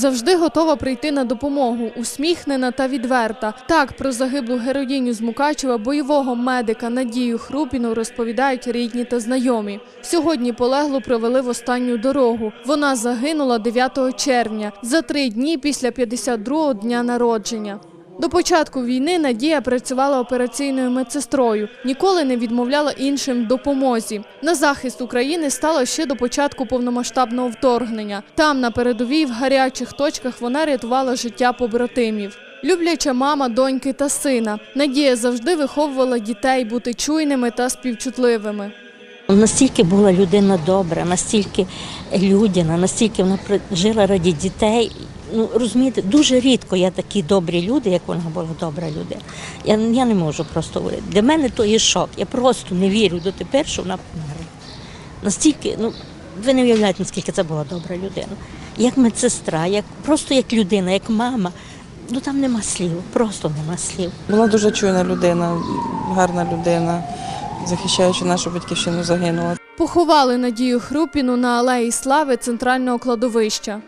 Завжди готова прийти на допомогу, усміхнена та відверта. Так про загиблу героїню з Мукачева бойового медика Надію Хрупіну розповідають рідні та знайомі. Сьогодні полеглу провели в останню дорогу. Вона загинула 9 червня, за три дні після 52-го дня народження. До початку війни Надія працювала операційною медсестрою, ніколи не відмовляла іншим допомозі. На захист України стала ще до початку повномасштабного вторгнення. Там, на передовій, в гарячих точках, вона рятувала життя побратимів. Любляча мама, доньки та сина. Надія завжди виховувала дітей бути чуйними та співчутливими. Настільки була людина добра, настільки людяна, настільки вона жила раді дітей. Ну розумієте, дуже рідко є такі добрі люди, як вона була добра людина. Я, я не можу просто говорити. Для мене то є шок. Я просто не вірю дотепер, що вона померла. Настільки, ну ви не уявляєте, наскільки це була добра людина. Як медсестра, як просто як людина, як мама. Ну там нема слів, просто нема слів. Була дуже чуйна людина, гарна людина, захищаючи нашу батьківщину, загинула. Поховали Надію Хрупіну на алеї Слави центрального кладовища.